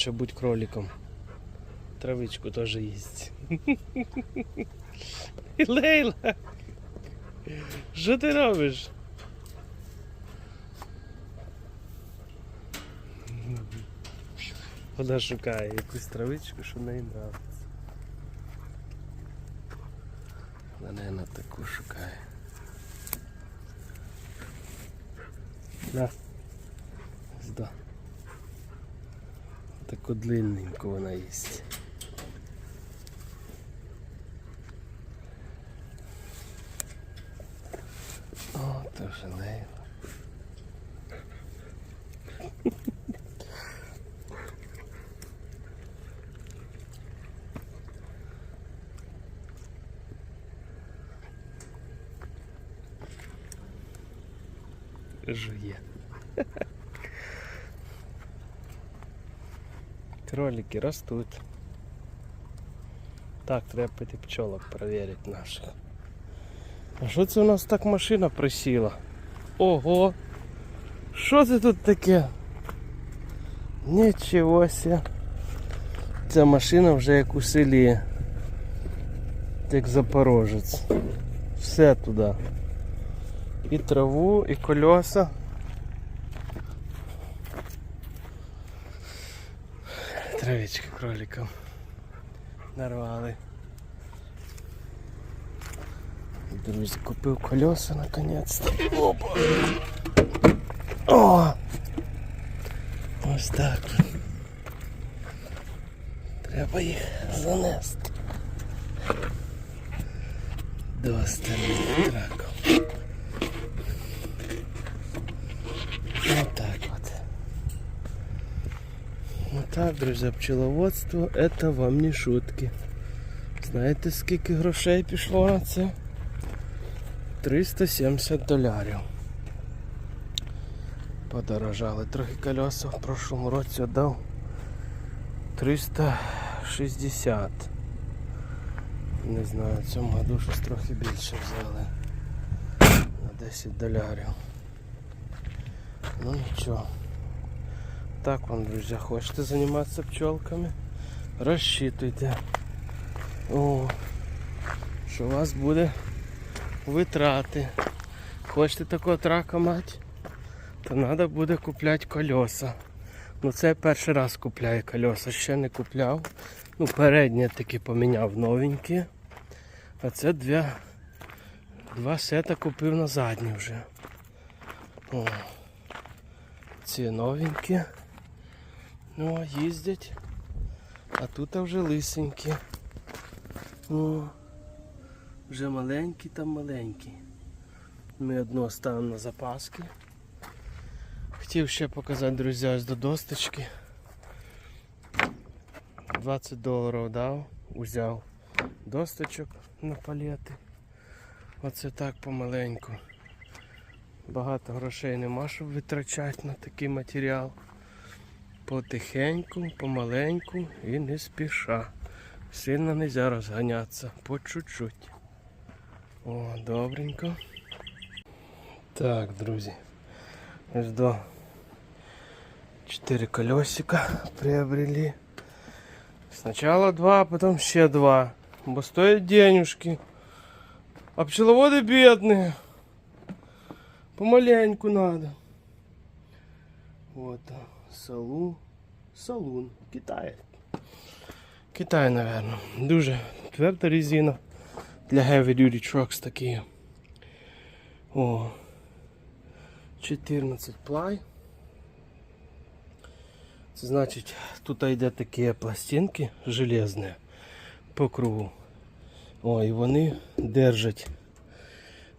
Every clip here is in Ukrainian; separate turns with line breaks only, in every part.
Ще будь кроликом. Травичку теж їсть. Лейла! Що ти робиш? Вона шукає якусь травичку, що неї нравиться. Вона на таку шукає. На. Таку длинненьку вона їсть. О, то вже Лейла. Жує. Кролики ростуть. Так, треба піти пчолок перевірити наших. А що це у нас так машина присіла? Ого! Що це тут таке? Нічого ся. Ця машина вже як у селі. Як Запорожець. Все туди. І траву, і колеса. Травички кроликам. Нарвали. Друзі, купив колеса наконець-то. Опа! О! Ось так. Треба їх занести. До остальних траків. Так, друзья, пчеловодство это вам не шутки. Знаєте, скільки грошей пішло на це? 370 долярів. Подорожали трохи колеса. В прошлому році дав 360. Не знаю, в цьому году щось трохи більше взяли. На 10 долярів. Ну нічого. Так вам, друзі, хочете займатися пчелками? Розчитуйте. О, що у вас буде витрати. Хочете такого трака мати? То треба буде купляти колеса. Ну це я перший раз купляю колеса, ще не купляв. Ну, переднє таки поміняв новенькі. А це дві, два сета купив на задні вже. О. Ці новенькі. Ну, їздять. А тут вже лисенькі. О, вже маленькі там маленькі. Ми одну ставимо на запаски. Хотів ще показати, друзі, ось до досточки. 20 доларів дав, узяв досточок на палети. Оце так помаленьку. Багато грошей нема, щоб витрачати на такий матеріал. Потихеньку, помаленьку і не спіша. Сильно не можна розганятися, по чуть-чуть. О, добренько. Так, друзі. Ось до 4 колесика приобрели. Сначала два, а потом ще два. Бо стоят денежки. А пчеловоды бедные. Помаленьку надо. Вот. а, Салу. Салун. Китай. Китай, наверное. Дуже тверда резина. Для heavy duty trucks такі. О. 14 плай. Це значить, тут йде такі пластинки железні по кругу. О, і вони держать.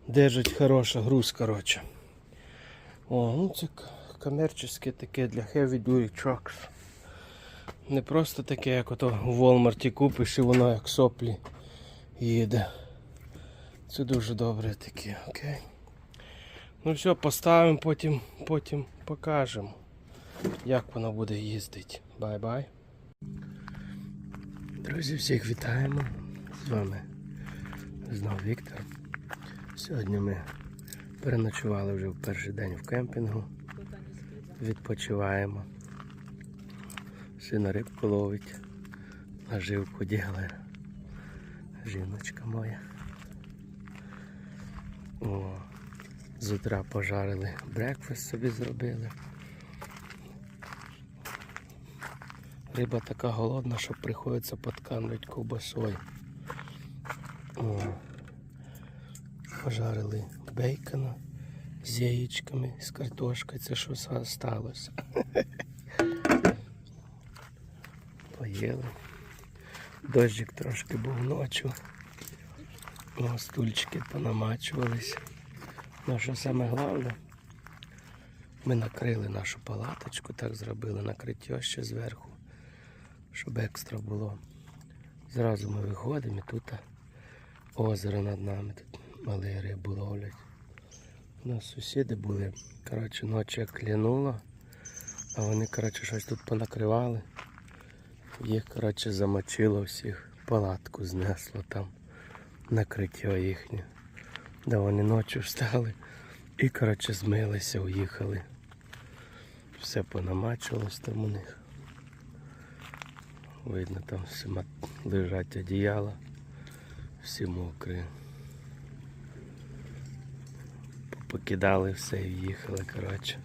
Держать хороша груз, коротше. О, ну це к- таке для heavy duty trucks. Не просто таке, як ото в Walmart купиш і воно як соплі їде. Це дуже добре таке, окей. Ну все, поставимо, потім, потім покажемо, як воно буде їздити. Бай-бай. Друзі, всіх вітаємо. З вами знову Віктор. Сьогодні ми переночували вже в перший день в кемпінгу. Відпочиваємо. пішли на рибку ловить. Наживку ділає. Жіночка моя. О, з утра пожарили, брекфаст собі зробили. Риба така голодна, що приходиться подкармлювати ковбасою. О, пожарили бейкона з яєчками, з картошкою. Це що залишилося. Поїли. Дощик трошки був ночі. О, стульчики понамачувались. Ну, що саме головне, ми накрили нашу палаточку, так зробили накриття ще зверху, щоб екстра було. Зразу ми виходимо і тут озеро над нами, тут малі рибу ловлять. У нас сусіди були, коротше, ночі як клянуло, а вони, коротше, щось тут понакривали. Їх, коротше, замочило всіх, палатку знесло там, накриття їхнє. Да вони ночі встали і, коротше, змилися, уїхали. Все понамачилось там у них. Видно, там всі лежать одіяла, всі мокрі. Покидали все і в'їхали, коротше.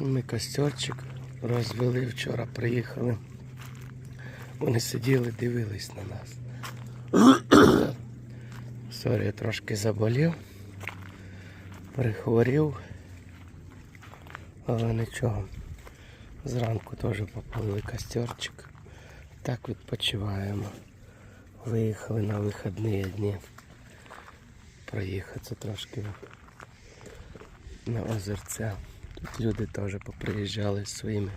Ми костерчик розвели вчора, приїхали. Вони сиділи, дивились на нас. Сорі, я трошки заболів, прихворів, але нічого. Зранку теж попалили костерчик. Так відпочиваємо. Виїхали на вихідні дні. Проїхатися трошки на озерця. Тут люди теж поприїжджали зі своїми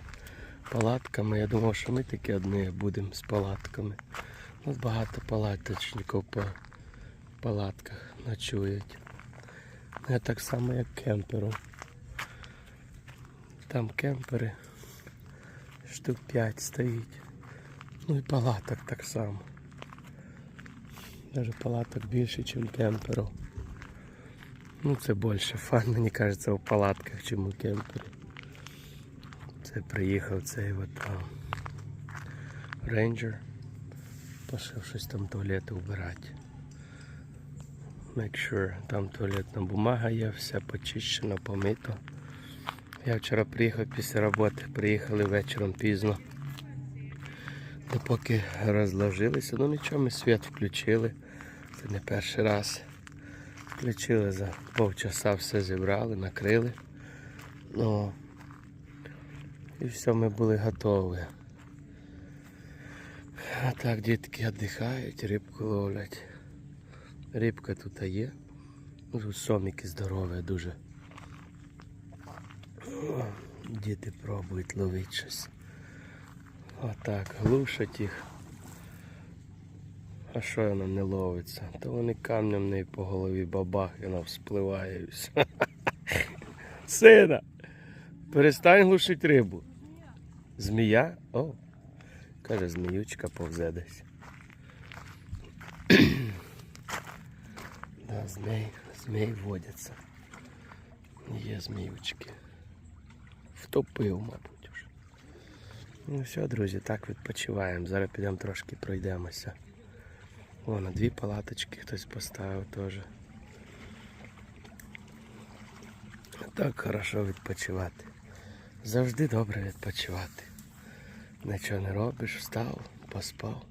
палатками. Я думав, що ми такі одні будемо з палатками. У нас багато палаточників по палатках ночують. Не так само, як кемперу. Там кемпери штук 5 стоїть. Ну і палаток так само. Даже палаток більше, ніж кемперів. Ну це більше фан, мені кажеться, у палатках, чим у кемпері. Це приїхав цей от рейнджер. Пішов щось там туалети вбирати. Make sure, там туалетна бумага є, все почищено, помито. Я вчора приїхав після роботи, приїхали вечором пізно. Допоки розложилися, ну нічого, ми світ включили. Це не перший раз. Включили за півчаса, все зібрали, накрили. Ну, і все, ми були готові. А так дітки віддихають, рибку ловлять. Рибка тут є. Ну, Тут соміки здорові дуже. Діти пробують ловити щось. Отак, глушать їх. А що вона не ловиться? То вони камнем неї по голові бабах і вона вспливає. Сина! Перестань глушити рибу. Змія? О! Каже, зміючка повзе десь. да, змей, змей водяться. Є зміючки. Втопив, мабуть, уже. Ну все, друзі, так відпочиваємо. Зараз підемо трошки пройдемося. О, на дві палаточки хтось поставив теж. Так хорошо відпочивати. Завжди добре відпочивати. Нічого не робиш, встав, поспав.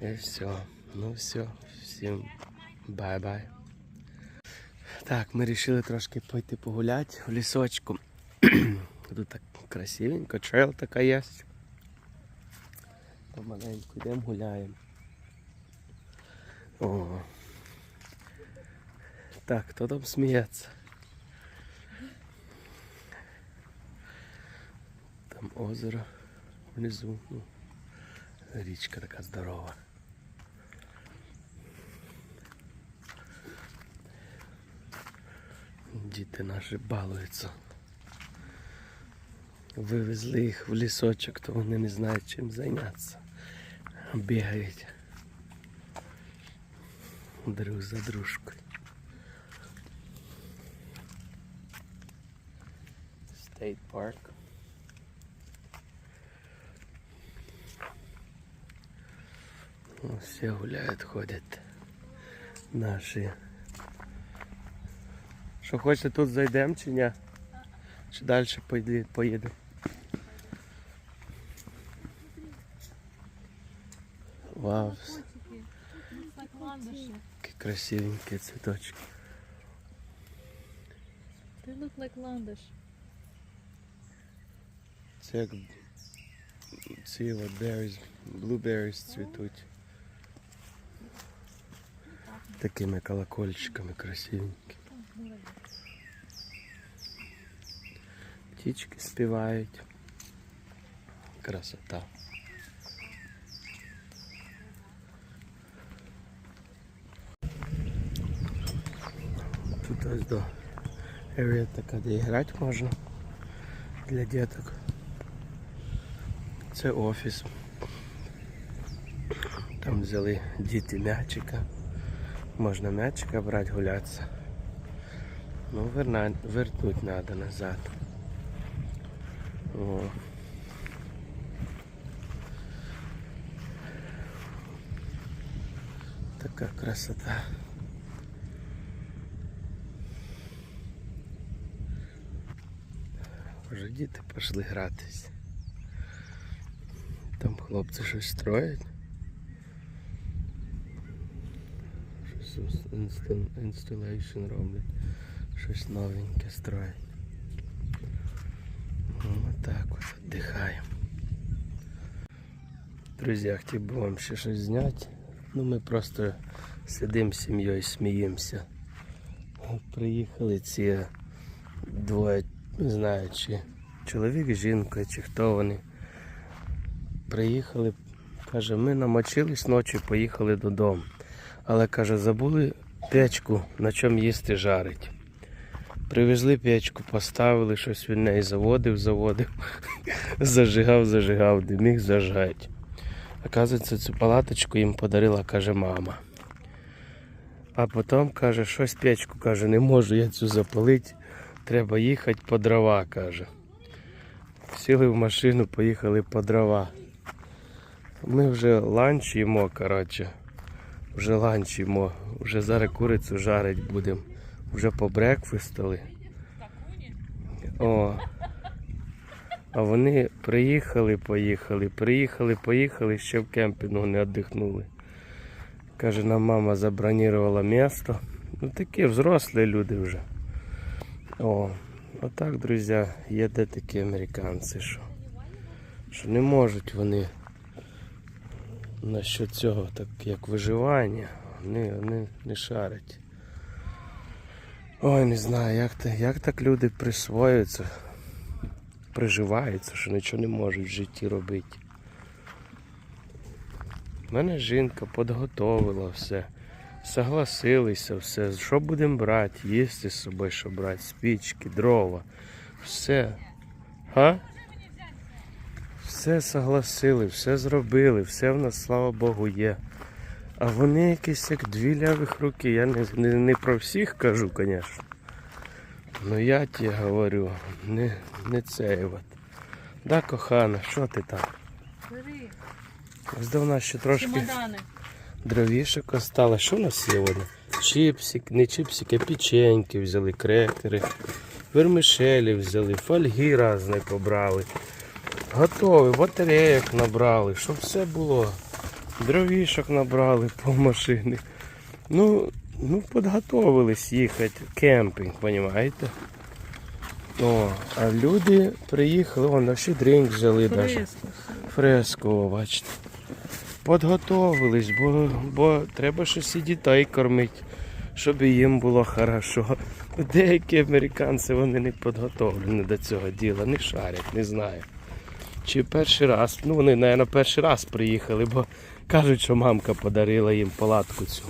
І все. Ну все, всім бай-бай. Так, ми вирішили трошки пойти погуляти в лісочку. Тут так красивенько, трейл така є. Помаленьку йдемо гуляємо. О. Так, хто там сміється? Там озеро внизу. Ну, річка така здорова. Діти наші балуються. Вивезли їх в лісочок, то вони не знають чим зайнятися. Бігають друг за дружкою. State Park. Ну, все гуляют, ходят наші. Що хочете тут зайдемо чи ні? Чи далі поїдемо? Вау красивенькі цвіточки.
They look like landish.
Це як ці от berries, blueberries цвітуть. Такими колокольчиками красивенькі. Птічки співають. Красота. Ось до area така, де грати можна для діток. Це офіс. Там взяли діти м'ячика. Можна м'ячика брати, гулятися. Ну, верна... вернуть треба назад. О. Така красота. Вже діти пішли гратись. Там хлопці щось строять. Щось інстал- інсталейшн роблять. Щось новеньке строять. Ну, так от віддихаємо. Друзі, я хотів би вам ще щось зняти. Ну ми просто сидимо з сім'єю, сміємося. Приїхали ці двоє, не знаю, чи чоловік, жінка, чи хто вони. Приїхали, каже, ми намочились ночі, поїхали додому. Але каже, забули печку, на чому їсти жарить. Привезли печку, поставили, щось він неї заводив, заводив, зажигав, зажигав, де міг зажгати. Оказується, цю палаточку їм подарила, каже, мама. А потім каже, щось печку, каже, не можу я цю запалити, треба їхати по дрова, каже. Сіли в машину, поїхали по дрова. Ми вже ланч їмо, коротше. Вже ланч їмо. Вже зараз курицю жарить будемо. Вже по брекфестали. О. А вони приїхали, поїхали, приїхали, поїхали, ще в кемпінгу не віддихнули. Каже, нам мама забронірувала місто. Ну такі взрослі люди вже. О, отак, друзі, є де такі американці, що, що не можуть вони насчет цього, так як виживання, вони, вони не шарять. Ой, не знаю, як, як так люди присвоюються, приживаються, що нічого не можуть в житті робити. У Мене жінка підготовила все. Согласилися все. Що будемо брати? Їсти з собою, що брати, спічки, дрова. Все. Га? Все согласили, все зробили, все в нас, слава Богу, є. А вони якісь як дві лявих руки. Я не, не, не про всіх кажу, звісно. Ну я тебе говорю, не, не цей от. Да, кохана, що ти там? Нас ще трошки
Чемодани.
Дровішок осталось. Що у нас сьогодні? Чіпсик, не чіпсики, а печеньки взяли, крекери, вермишелі взяли, фольги різні побрали. Готові, батарейок набрали, щоб все було. Дровішок набрали по машині. Ну, ну підготовились їхати. Кемпінг, розумієте? О, а люди приїхали, вон ще дрінк взяли навіть.
Фреско.
Фреско, бачите. Подготовились, бо, бо треба щось і дітей кормити, щоб їм було хорошо. Деякі американці вони не підготовлені до цього діла, не шарять, не знаю. Чи перший раз, ну вони, мабуть, перший раз приїхали, бо кажуть, що мамка подарила їм палатку цю.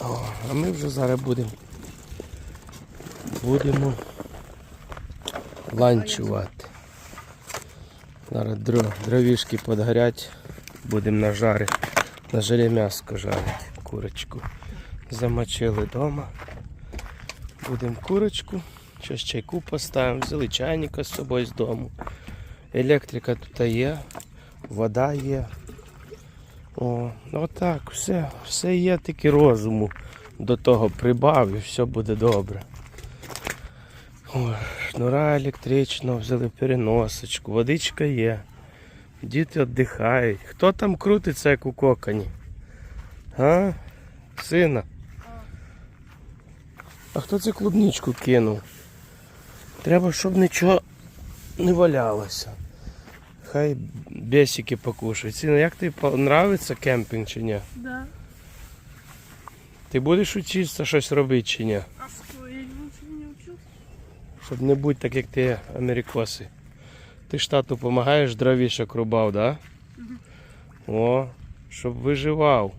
О, а ми вже зараз будемо будемо ланчувати. Зараз дро- дровішки підгорять, будемо на жарі, на жарі м'яско жарити, курочку. Замочили вдома. Будемо курочку, щось чайку поставимо, взяли чайника з собою з дому. Електрика тут є, вода є. О, отак, все, все є, тільки розуму до того прибав і все буде добре. О, шнура електрична, взяли переносочку, водичка є. Діти віддихають. Хто там крутиться, як у коконі? А? Сина? А хто цю клубничку кинув? Треба, щоб нічого не валялося. Хай бесики покушають. Сина, як тобі подобається кемпінг чи ні?
Да.
Ти будеш учитися щось робити чи ні?
А что, я ничего не учусь?
Щоб не бути так, як ти америкоси. Ти ж тату допомагаєш дровішок рубав, да? О, щоб виживав,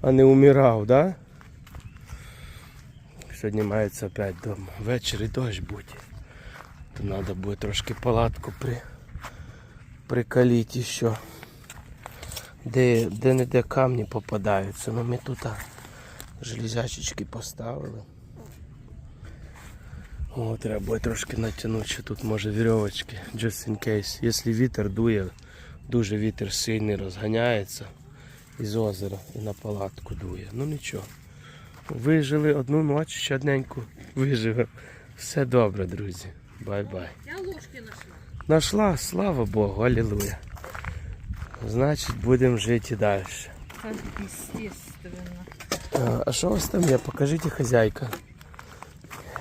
а не умирав, да? Сьогодні мається опять дома. Ввечері дощ буде. То треба буде трошки палатку при... прикалити ще. Де, де не де камні попадаються. Ну ми тут железячечки поставили. О, треба буде трошки натягнути, що тут може вірьовочки, just in case. Якщо вітер дує, дуже вітер сильний розганяється із озера і на палатку дує. Ну нічого. Вижили одну ніч, ще одненьку виживемо. Все добре, друзі. Бай-бай.
Я ложки нашла.
Нашла, слава Богу, алілуя. Значить, будемо жити далі.
Естественно.
А, А що у вас там є? Покажіть, хазяйка.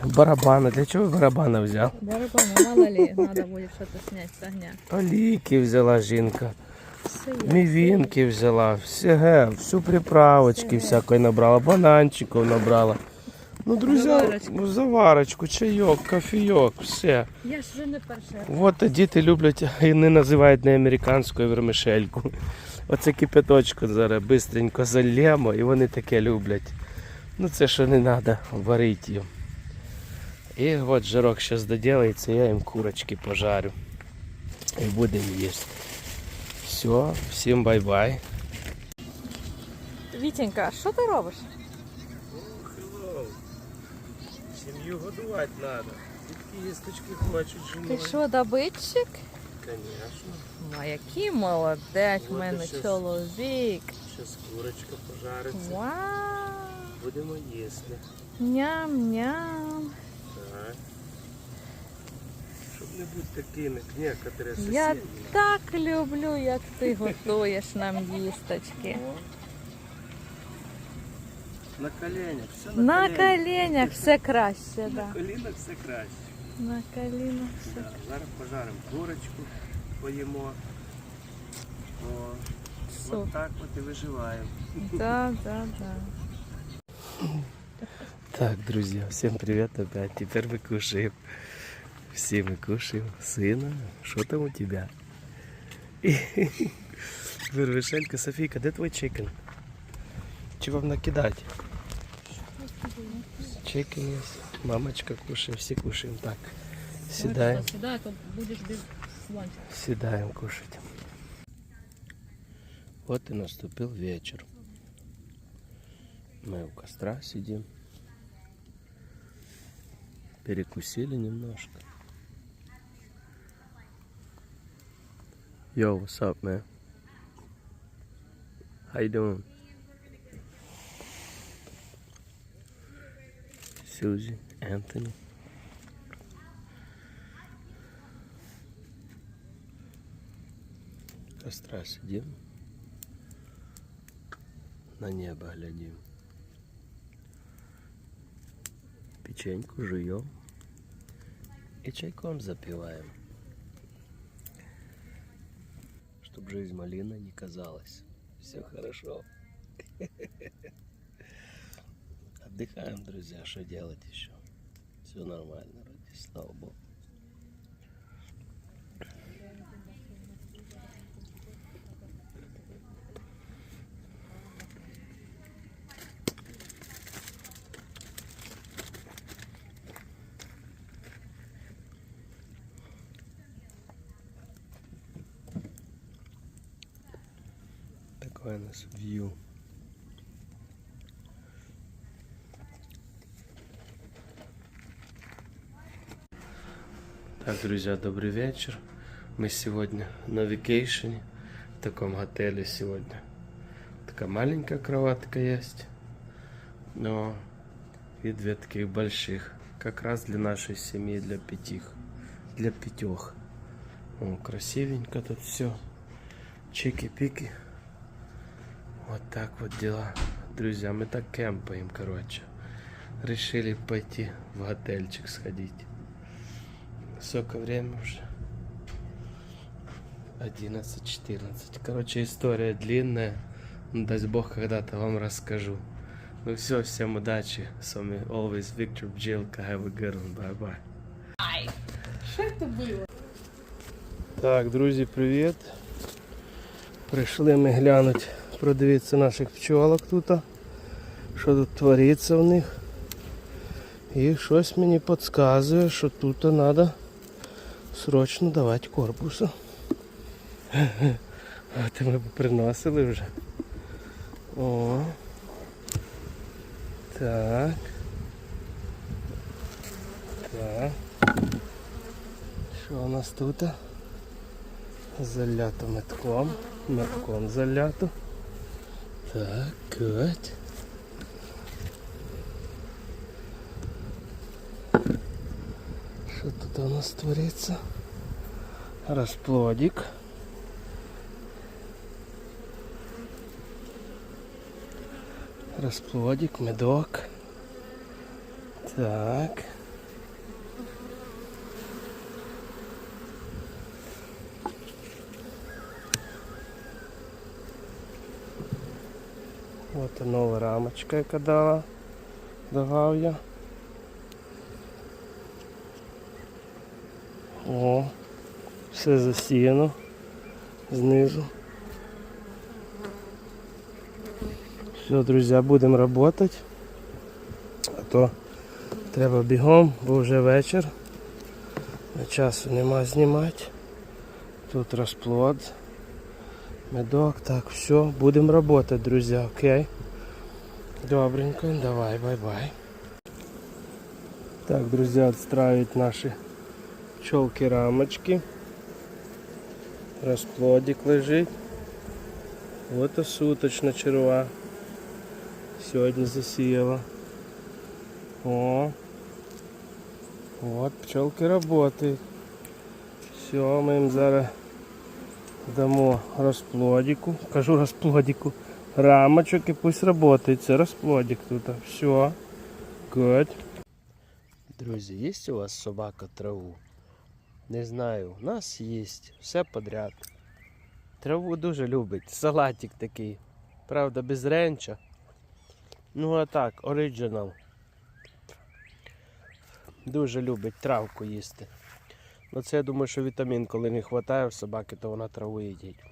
Барабана. Для чого барабана взяв?
Барабаны, мало ли, надо будет что-то снять с огня.
Олійки взяла жінка. Мівінки взяла, все, всю приправочки всякої набрала, бананчиків набрала. Ну, друзі,
Заварочку.
заварочку, чайок, кофійок, все.
Я ж вже не перша.
От діти люблять і не називають не американською вермишельку. Оце кипяточку зараз бистренько залємо і вони таке люблять. Ну це що не треба варити їм. І от жирок зараз доділається, я їм курочки пожарю. І будемо їсти. Все, всім бай-бай.
Вітенька, що ти робиш?
Сім'ю годувати треба. Дітки їсточки хочуть
Ти що, добитчик?
Звісно.
Ну, який молодець в мене
щас.
чоловік.
Зараз курочка пожариться.
Вау!
Будемо їсти.
Ням-ням.
Так. Щоб не бути такими, як некоторі сусіди.
Я так люблю, як ти готуєш нам їсточки.
На коленях, все на,
На
коленях.
коленях все краще,
На
да.
колінах все краще.
На коленях все.
Да. Зараз пожаримо курочку, поїмо. О,
Супер.
от так от і виживаємо.
Да, да, да.
Так, друзья, всем привет опять. Теперь мы кушаем. Все мы кушаем. Сына, что там у тебя? Вирвишелька, Софійка, де твой чикен? Чего вам накидать? Чикен есть. Мамочка кушаем, все кушаем, Так.
Сідаємо.
Сідай, кушать. Вот и наступил вечер. Мы у костра сидим. Перекусили немножко. Yo, what's up, man? How you doing? Susie, Anthony. Костра сидим. На небо глядим. Печеньку жуем. И чайком запиваем. Чтоб жизнь малина не казалась. Все хорошо. Отдыхаем, друзья, что делать еще? Все нормально, вроде, слава богу. Нас вью. Так, друзья, добрый вечер. Мы сегодня на вакейшене в таком отеле сегодня. Такая маленькая кроватка есть. Но и две таких больших. Как раз для нашей семьи, для пятих. Для пятех. О, красивенько тут все. Чики-пики. Вот так вот дела. Друзья, мы так кемпаем, короче. Решили пойти в готельчик сходить. Сколько время уже? 11-14. Короче, история длинная. Ну, Даст Бог, когда-то вам расскажу. Ну все, всем удачи. С вами always Victor Бджелка. Have a good one. Bye-bye.
Що це було?
Так, друзі, привіт. Прийшли ми глянути, продивитися наших пчолок тут. Що тут твориться в них. І щось мені підказує, що тут треба срочно давати корпусу. А ти ми приносили вже. О. Так. Так. Що у нас тут? Залято метком. Метком залято. Так, good. Що тут у нас твориться? Розплодик. Розплодик, медок. Так. От нова рамочка, яка дала. Давав я. О, все засіяно знизу. Все, друзі, будемо працювати. А то треба бігом, бо вже вечір. Часу нема знімати. Тут розплод. Медок, так, все, будемо работать, друзья, окей? Добренько, давай, бай-бай. Так, друзья, отстраивать наши пчелки рамочки. Расплодик лежит. Вот и суточна черва. Сьогодні засіяла. О. Вот пчелки работают. Все, ми їм зараз дамо розплодику, кажу розплодику, рамочок і пусть работает. Це розплодик тут. Все. Good. Друзі, є у вас собака траву? Не знаю, у нас є все подряд. Траву дуже любить. Салатик такий. Правда, без ренча. Ну а так, оригінал. Дуже любить травку їсти. Ну це я думаю, що вітамін, коли не вистачає в собаки, то вона траву їдять.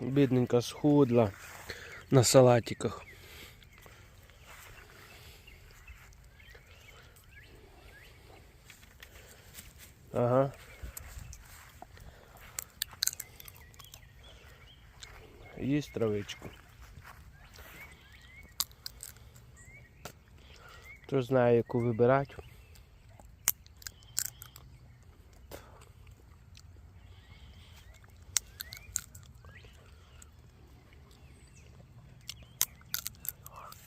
Бідненька схудла на салатиках. Ага. Їсть травичку. Хто знає, яку вибирати.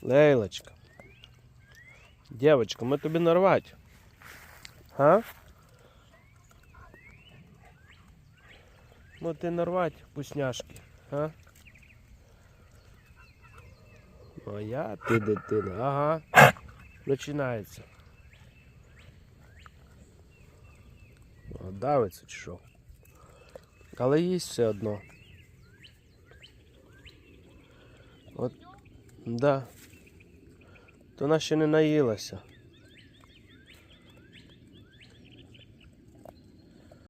Лейлочка. Девочка, ми тобі нарвать. А? Ну ти нарвать вкусняшки, а? Моя ти дитина. Ага. Починається. Давиться чи що? Але їсть все одно. От, да. То вона ще не наїлася.